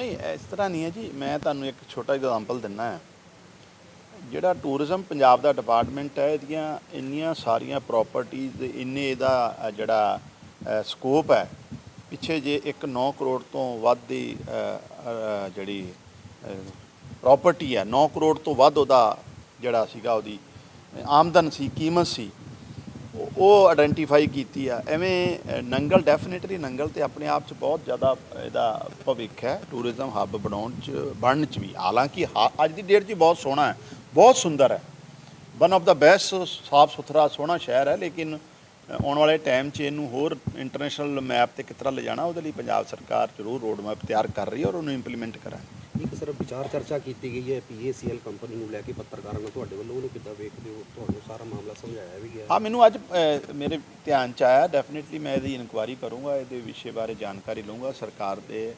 ਨਹੀਂ, ਇਸ ਤਰ੍ਹਾਂ ਨਹੀਂ ਹੈ ਜੀ। ਮੈਂ ਤੁਹਾਨੂੰ ਇੱਕ ਛੋਟਾ ਐਗਜ਼ਾਮਪਲ ਦਿੰਨਾ ਹੈ। ਜਿਹੜਾ ਟੂਰਿਜ਼ਮ ਪੰਜਾਬ ਦਾ ਡਿਪਾਰਟਮੈਂਟ ਹੈ, ਇਹਦੀਆਂ ਇੰਨੀਆਂ ਸਾਰੀਆਂ ਪ੍ਰਾਪਰਟੀਆਂ ਇੰਨੇ ਇਹਦਾ ਜਿਹੜਾ ਸਕੋਪ ਹੈ। ਪਿੱਛੇ ਜੇ ਇੱਕ 9 ਕਰੋੜ ਤੋਂ ਵੱਧ ਦੀ ਜਿਹੜੀ ਪ੍ਰਾਪਰਟੀ ਹੈ 9 ਕਰੋੜ ਤੋਂ ਵੱਧ ਉਹਦਾ ਜਿਹੜਾ ਸੀਗਾ ਉਹਦੀ, ਆਮਦਨ ਸੀ, ਕੀਮਤ ਸੀ। ਉਹ- ਉਹ ਆਇਡੈਂਟੀਫਾਈ ਕੀਤੀ ਆ। ਐਵੇਂ ਨੰਗਲ ਡੈਫੀਨਿਟਲੀ ਨੰਗਲ ਤੇ ਆਪਣੇ ਆਪ 'ਚ ਬਹੁਤ ਜ਼ਿਆਦਾ ਇਹਦਾ ਭਵਿੱਖ ਹੈ। ਟੂਰਿਜ਼ਮ ਹੱਬ ਬਣਾਉਣ 'ਚ, ਬਣਨ 'ਚ ਵੀ। ਹਾਲਾਂਕਿ ਹਾ- ਅੱਜ ਦੀ ਡੇਟ 'ਚ ਬਹੁਤ ਸੋਹਣਾ ਹੈ। ਬਹੁਤ ਸੁੰਦਰ ਹੈ। ਵਨ ਆਫ ਦਾ ਬੈਸਟ ਸਾਫ਼ ਸੁਥਰਾ ਸੋਹਣਾ ਸ਼ਹਿਰ ਹੈ, ਲੇਕਿਨ ਆਉਣ ਵਾਲੇ ਟਾਈਮ 'ਚ ਇਹਨੂੰ ਹੋਰ ਇੰਟਰਨੈਸ਼ਨਲ ਮੈਪ ਤੇ ਕਿਸ ਤਰ੍ਹਾਂ ਲਿਜਾਣਾ ਉਹਦੇ ਲਈ ਪੰਜਾਬ ਸਰਕਾਰ ਜ਼ਰੂਰ ਰੋਡ ਮੈਪ ਤਿਆਰ ਕਰ ਰਹੀ ਹੈ ਔਰ ਉਹਨੂੰ ਇੰਪਲੀਮੈਂਟ ਕਰਾਂਗੇ। ਇੱਕ ਸਰ ਵਿਚਾਰ ਚਰਚਾ ਕੀਤੀ ਗਈ ਹੈ ਪੀਏਸੀਐਲ ਕੰਪਨੀ ਨੂੰ ਲੈ ਕੇ ਪੱਤਰਕਾਰਾਂ ਨਾਲ ਤੁਹਾਡੇ ਵੱਲੋਂ ਉਹਨੂੰ ਕਿੱਦਾਂ ਵੇਖਦੇ ਹੋ? ਤੁਹਾਨੂੰ ਸਾਰਾ ਮਾਮਲਾ ਸਮਝਾਇਆ ਵੀ ਗਿਆ। ਹਾਂ ਮੈਨੂੰ ਅੱਜ ਮੇਰੇ ਧਿਆਨ ਚ ਆਇਆ ਡੈਫੀਨਿਟਲੀ ਮੈਂ ਇਹਦੀ ਇਨਕੁਆਇਰੀ ਕਰੂੰਗਾ ਇਹਦੇ ਵਿਸ਼ੇ ਬਾਰੇ ਜਾਣਕਾਰੀ ਲਵਾਂਗਾ ਸਰਕਾਰ ਦੇ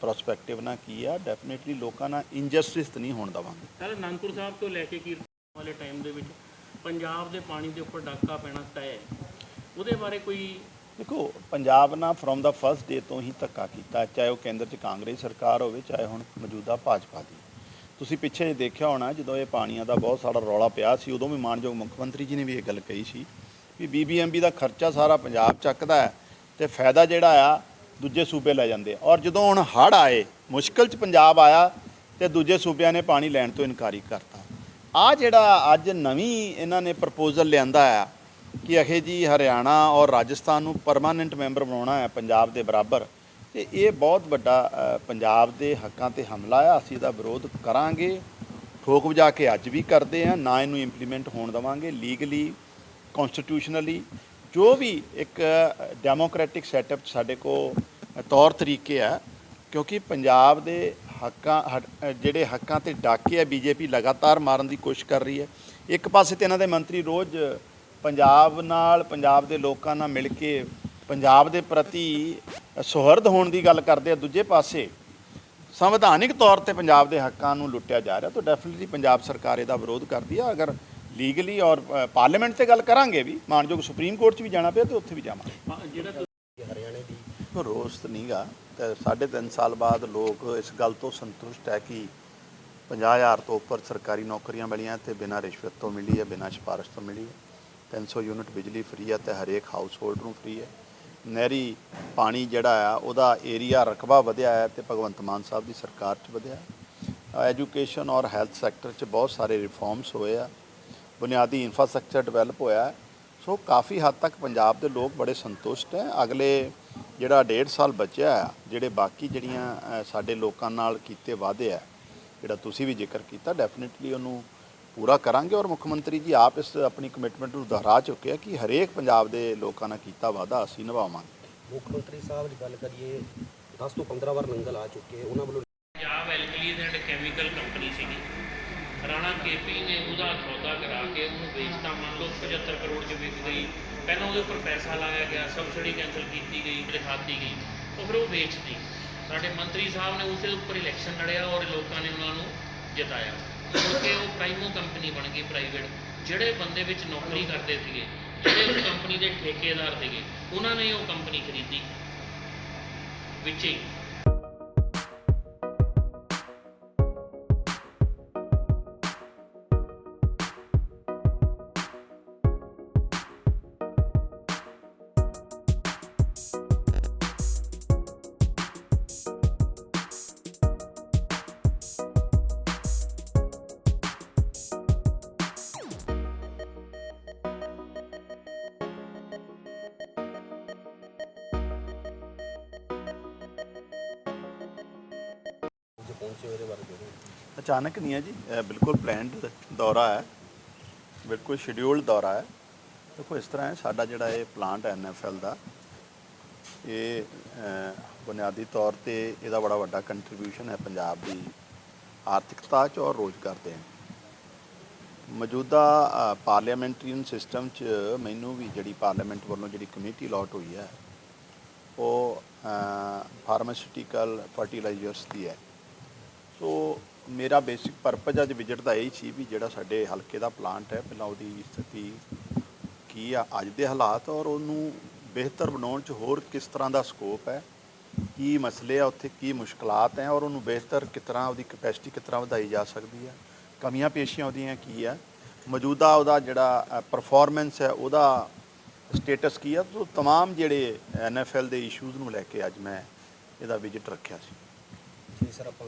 ਪ੍ਰੋਸਪੈਕਟਿਵ ਨਾਲ ਕੀ ਆ ਡੈਫੀਨਿਟਲੀ ਲੋਕਾਂ ਨਾਲ ਇਨਜਸਟਿਸ ਨਹੀਂ ਹੋਣ ਦਵਾਂਗੇ। ਸਰ ਅਨੰਦਪੁਰ ਸਾਹਿਬ ਤੋਂ ਲੈ ਕੇ ਕੀਰਤਨ ਵਾਲੇ ਟਾਈਮ ਦੇ ਵਿੱਚ ਪੰਜਾਬ ਦੇ ਪਾਣੀ ਦੇ ਉੱਪਰ ਡਾਕਾ ਪੈਣਾ ਤੈਅ ਉਹਦੇ ਬਾਰੇ ਕੋਈ ਦੇਖੋ, ਪੰਜਾਬ ਨਾਲ ਫਰੋਮ ਦਾ ਫਰਸਟ ਡੇ ਤੋਂ ਹੀ ਧੱਕਾ ਕੀਤਾ, ਚਾਹੇ ਉਹ ਕੇਂਦਰ 'ਚ ਕਾਂਗਰਸ ਸਰਕਾਰ ਹੋਵੇ, ਚਾਹੇ ਹੁਣ ਮੌਜੂਦਾ ਭਾਜਪਾ ਦੀ। ਤੁਸੀਂ ਪਿੱਛੇ ਜੇ ਦੇਖਿਆ ਹੋਣਾ, ਜਦੋਂ ਇਹ ਪਾਣੀਆਂ ਦਾ ਬਹੁਤ ਸਾਰਾ ਰੌਲਾ ਪਿਆ ਸੀ, ਉਦੋਂ ਵੀ ਮਾਨਯੋਗ ਮੁੱਖ ਮੰਤਰੀ ਜੀ ਨੇ ਵੀ ਇਹ ਗੱਲ ਕਹੀ ਸੀ ਵੀ ਬੀਬੀਐਮਬੀ ਦਾ ਖਰਚਾ ਸਾਰਾ ਪੰਜਾਬ ਚੱਕਦਾ ਹੈ ਤੇ ਫਾਇਦਾ ਜਿਹੜਾ ਆ, ਦੂਜੇ ਸੂਬੇ ਲੈ ਜਾਂਦੇ ਔਰ ਜਦੋਂ ਹੁਣ ਹੜ੍ਹ ਆਏ, ਮੁਸ਼ਕਲ 'ਚ ਪੰਜਾਬ ਆਇਆ ਤੇ ਦੂਜੇ ਸੂਬਿਆਂ ਨੇ ਪਾਣੀ ਲੈਣ ਤੋਂ ਇਨਕਾਰੀ ਕਰਤਾ। ਆ ਜਿਹੜਾ ਅੱਜ ਨਵੀਂ ਇਹਨਾਂ ਨੇ ਪ੍ਰਪੋਜ਼ਲ ਲਿਆਂਦਾ ਆ ਕਿ ਅਖੇ ਜੀ ਹਰਿਆਣਾ ਔਰ ਰਾਜਸਥਾਨ ਨੂੰ ਪਰਮਾਨੈਂਟ ਮੈਂਬਰ ਬਣਾਉਣਾ ਹੈ ਪੰਜਾਬ ਦੇ ਬਰਾਬਰ, ਤੇ ਇਹ ਬਹੁਤ ਵੱਡਾ ਪੰਜਾਬ ਦੇ ਹੱਕਾਂ ਤੇ ਹਮਲਾ ਆ, ਅਸੀਂ ਇਹਦਾ ਵਿਰੋਧ ਕਰਾਂਗੇ। ਠੋਕ ਵਜਾ ਕੇ ਅੱਜ ਵੀ ਕਰਦੇ ਆ, ਨਾ ਇਹਨੂੰ ਇੰਪਲੀਮੈਂਟ ਹੋਣ ਦਵਾਂਗੇ ਲੀਗਲੀ ਕਨਸਟੀਟਿਊਸ਼ਨਲੀ ਜੋ ਵੀ ਇੱਕ ਡੈਮੋਕ੍ਰੈਟਿਕ ਸੈਟਅਪ ਸਾਡੇ ਕੋ ਤੌਰ ਤਰੀਕੇ ਆ, ਕਿਉਂਕਿ ਪੰਜਾਬ ਦੇ ਹੱਕਾਂ ਹੱਕ- ਜਿਹੜੇ ਹੱਕਾਂ ਤੇ ਡਾਕੇ ਆ ਬੀਜੇਪੀ ਲਗਾਤਾਰ ਮਾਰਨ ਦੀ ਕੋਸ਼ਿਸ਼ ਕਰ ਰਹੀ ਹੈ। ਇੱਕ ਪਾਸੇ ਤੇ ਇਹਨਾਂ ਦੇ ਮੰਤਰੀ ਰੋਜ਼ ਪੰਜਾਬ ਨਾਲ ਪੰਜਾਬ ਦੇ ਲੋਕਾਂ ਨਾਲ ਮਿਲ ਕੇ ਪੰਜਾਬ ਦੇ ਪ੍ਰਤੀ ਸੁਹਰਦ ਹੋਣ ਦੀ ਗੱਲ ਕਰਦੇ ਆ। ਦੂਜੇ ਪਾਸੇ ਸੰਵਿਧਾਨਿਕ ਤੌਰ ਤੇ ਪੰਜਾਬ ਦੇ ਹੱਕਾਂ ਨੂੰ ਲੁੱਟਿਆ ਜਾ ਰਿਹਾ ਤਾਂ ਡੈਫੀਨਿਟਲੀ ਪੰਜਾਬ ਸਰਕਾਰ ਇਹਦਾ ਵਿਰੋਧ ਕਰਦੀ ਆ। ਅਗਰ ਲੀਗਲੀ ਔਰ ਅ, ਪਾਰਲੀਮੈਂਟ ਤੇ ਗੱਲ ਕਰਾਂਗੇ ਵੀ ਮਾਨਯੋਗ ਸੁਪਰੀਮ ਕੋਰਟ 'ਚ ਵੀ ਜਾਣਾ ਪਿਆ ਤੇ ਉੱਥੇ ਵੀ ਜਾਵਾਂਗੇ। ਹਾਂ, ਜਿਹੜਾ ਤੁਸੀਂ ਹਰਿਆਣੇ ਦੀ ਕੋਈ ਨਹੀਂਗਾ ਸਾਢੇ ਤਿੰਨ ਸਾਲ ਬਾਅਦ ਲੋਕ ਇਸ ਗੱਲ ਤੋਂ ਸੰਤੁਸ਼ਟ ਹੈ ਕਿ 50000 ਤੋਂ ਉੱਪਰ ਸਰਕਾਰੀ ਨੌਕਰੀਆਂ ਮਿਲੀਆਂ ਤੇ ਬਿਨਾਂ ਰਿਸ਼ਵਤ ਤੋਂ ਮਿਲੀ ਹੈ, ਬਿਨਾਂ ਸਿਫਾਰਿਸ਼ ਤੋਂ ਮਿਲੀ ਹੈ। 300 ਯੂਨਿਟ ਬਿਜਲੀ ਫ੍ਰੀ ਹੈ ਤੇ ਹਰੇਕ ਹਾਊਸ ਹੋਲਡ ਨੂੰ ਫ੍ਰੀ ਹੈ। ਨਹਿਰੀ ਪਾਣੀ ਜਿਹੜਾ ਆ, ਉਹਦਾ ਏਰੀਆ ਰਕਬਾ ਵਧਿਆ ਹੈ ਤੇ ਭਗਵੰਤ ਮਾਨ ਸਾਹਿਬ ਦੀ ਸਰਕਾਰ 'ਚ ਵਧਿਆ ਐਜੂਕੇਸ਼ਨ ਔਰ ਹੈਲਥ ਸੈਕਟਰ 'ਚ ਬਹੁਤ ਸਾਰੇ ਰਿਫਾਰਮਸ ਹੋਏ ਆ, ਬੁਨਿਆਦੀ ਇਨਫਰਾਸਟ੍ਰਕਚਰ ਡਿਵੈਲਪ ਹੋਇਆ ਸੋ ਕਾਫੀ ਹੱਦ ਤੱਕ ਪੰਜਾਬ ਦੇ ਲੋਕ ਬੜੇ ਸੰਤੁਸ਼ਟ ਹੈ। ਅਗਲੇ ਜਿਹੜਾ ਡੇਢ ਸਾਲ ਬਚਿਆ ਆ ਜਿਹੜੇ ਬਾਕੀ ਜਿਹੜੀਆਂ ਸਾਡੇ ਲੋਕਾਂ ਨਾਲ ਕੀਤੇ ਵਾਅਦੇ ਆ ਜਿਹੜਾ ਤੁਸੀਂ ਵੀ ਜ਼ਿਕਰ ਕੀਤਾ ਡੈਫੀਨਿਟਲੀ ਉਹਨੂੰ ਪੂਰਾ ਕਰਾਂਗੇ। ਔਰ ਮੁੱਖ ਮੰਤਰੀ ਜੀ ਆਪ ਇਸ ਆਪਣੀ ਕਮਿਟਮੈਂਟ ਨੂੰ ਦੁਹਰਾ ਚੁੱਕੇ ਆ ਕਿ ਹਰੇਕ ਪੰਜਾਬ ਦੇ ਲੋਕਾਂ ਨਾਲ ਕੀਤਾ ਵਾਅਦਾ ਅਸੀਂ ਨਿਭਾਵਾਂਗੇ। ਮੁੱਖ ਮੰਤਰੀ ਸਾਹਿਬ ਦੀ ਗੱਲ ਕਰੀਏ 10 ਤੋਂ 15 ਵਾਰ ਨੰਗਲ ਆ ਚੁੱਕੇ ਉਹਨਾਂ ਵੱਲੋਂ Punjab alkalies and chemical company ਸੀਗੀ ਰਾਣਾ ਕੇਪੀ ਨੇ ਉਹਦਾ ਸੌਦਾ ਕਰਾ ਕੇ ਉਹਨੂੰ ਵੇਚਤਾ ਮੰਨ ਲਓ 75 ਕਰੋੜ ਚ ਵਿਕ ਗਈ। ਪਹਿਲਾਂ ਉਹਦੇ ਉੱਪਰ ਪੈਸਾ ਲਾਇਆ ਗਿਆ ਸਬਸਿਡੀ ਕੈਂਸਲ ਕੀਤੀ ਗਈ ਦਿਖਾਤੀ ਗਈ ਉਹ ਫਿਰ ਉਹ ਵੇਚਤੀ। ਸਾਡੇ ਮੰਤਰੀ ਸਾਹਿਬ ਨੇ ਉਸੇ ਉੱਪਰ ਇਲੈਕਸ਼ਨ ਲੜਿਆ ਔਰ ਲੋਕਾਂ ਨੇ ਉਹਨਾਂ ਨੂੰ ਜਿਤਾਇਆ। ਕਿਉਂਕਿ ਉਹ ਪ੍ਰਾਈਮੋ ਕੰਪਨੀ ਬਣ ਗਈ ਪ੍ਰਾਈਵੇਟ ਜਿਹੜੇ ਬੰਦੇ ਵਿੱਚ ਨੌਕਰੀ ਕਰਦੇ ਸੀਗੇ, ਜਿਹੜੇ ਉਸ ਕੰਪਨੀ ਦੇ ਠੇਕੇਦਾਰ ਸੀਗੇ, ਉਹਨਾਂ ਨੇ ਉਹ ਕੰਪਨੀ ਖਰੀਦੀ। ਵਿੱਚ ਹੀ। ਪਹੁੰਚੇ ਉਹਦੇ ਬਾਰੇ ਜਰੂਰ ਅਚਾਨਕ ਨਹੀਂ ਹੈ ਜੀ ਇਹ ਬਿਲਕੁਲ ਪਲਾਨਡ ਦੌਰਾ ਹੈ ਬਿਲਕੁਲ ਸ਼ਡਿਊਲਡ ਦੌਰਾ ਹੈ ਦੇਖੋ ਇਸ ਤਰ੍ਹਾਂ ਹੈ ਸਾਡਾ ਜਿਹੜਾ ਇਹ ਪਲਾਂਟ ਹੈ ਐਨਐਫਐਲ ਦਾ ਇਹ ਅ, ਬੁਨਿਆਦੀ ਤੌਰ ਤੇ ਇਹਦਾ ਬੜਾ ਵੱਡਾ ਕੰਟਰੀਬਿਊਸ਼ਨ ਹੈ ਪੰਜਾਬ ਦੀ ਆਰਥਿਕਤਾ 'ਚ ਔਰ ਰੋਜ਼ਗਾਰ ਦੇ ਮੌਜੂਦਾ ਅ, ਪਾਰਲੀਮੈਂਟਰੀਅਨ ਸਿਸਟਮ 'ਚ ਮੈਨੂੰ ਵੀ ਜਿਹੜੀ ਪਾਰਲੀਮੈਂਟ ਵੱਲੋਂ ਜਿਹੜੀ ਕਮੇਟੀ ਅਲਾਟ ਹੋਈ ਹੈ ਉਹ ਫਾਰਮਾਸਿਊਟੀਕਲ ਫਰਟੀਲਾਈਜ਼ਰਸ ਦੀ ਹੈ ਮੇਰਾ ਬੇਸਿਕ ਪਰਪਸ ਅੱਜ ਵਿਜ਼ਿਟ ਦਾ ਇਹ ਸੀ ਵੀ ਜਿਹੜਾ ਸਾਡੇ ਹਲਕੇ ਦਾ ਪਲਾਂਟ ਹੈ ਪਹਿਲਾਂ ਉਹਦੀ ਸਥਿਤੀ ਕੀ ਆ ਅੱਜ ਦੇ ਹਾਲਾਤ ਔਰ ਉਹਨੂੰ ਬਿਹਤਰ ਬਣਾਉਣ 'ਚ ਹੋਰ ਕਿਸ ਤਰ੍ਹਾਂ ਦਾ ਸਕੋਪ ਹੈ ਕੀ ਮਸਲੇ ਆ ਉੱਥੇ ਕੀ ਮੁਸ਼ਕਲਾਤ ਹੈ ਔਰ ਉਹਨੂੰ ਬਿਹਤਰ ਕਿਸ ਤਰ੍ਹਾਂ ਉਹਦੀ ਕਪੈਸਿਟੀ ਕਿਸ ਤਰ੍ਹਾਂ ਵਧਾਈ ਜਾ ਸਕਦੀ ਹੈ ਕਮੀਆਂ ਪੇਸ਼ੀਆਂ ਉਹਦੀਆਂ ਕੀ ਆ ਮੌਜੂਦਾ ਉਹਦਾ ਜਿਹੜਾ ਪਰਫਾਰਮੈਂਸ ਹੈ ਉਹਦਾ ਸਟੇਟਸ ਕੀ ਆ ਤੋਂ तमाम ਜਿਹੜੇ ਐਨਐਫਐਲ ਦੇ ਇਸ਼ੂਜ਼ ਨੂੰ ਲੈ ਕੇ ਅੱਜ ਮੈਂ ਇਹਦਾ ਵਿਜ਼ਿਟ ਰੱਖਿਆ ਸੀ ਜੀ ਸਰ ਆਪਾਂ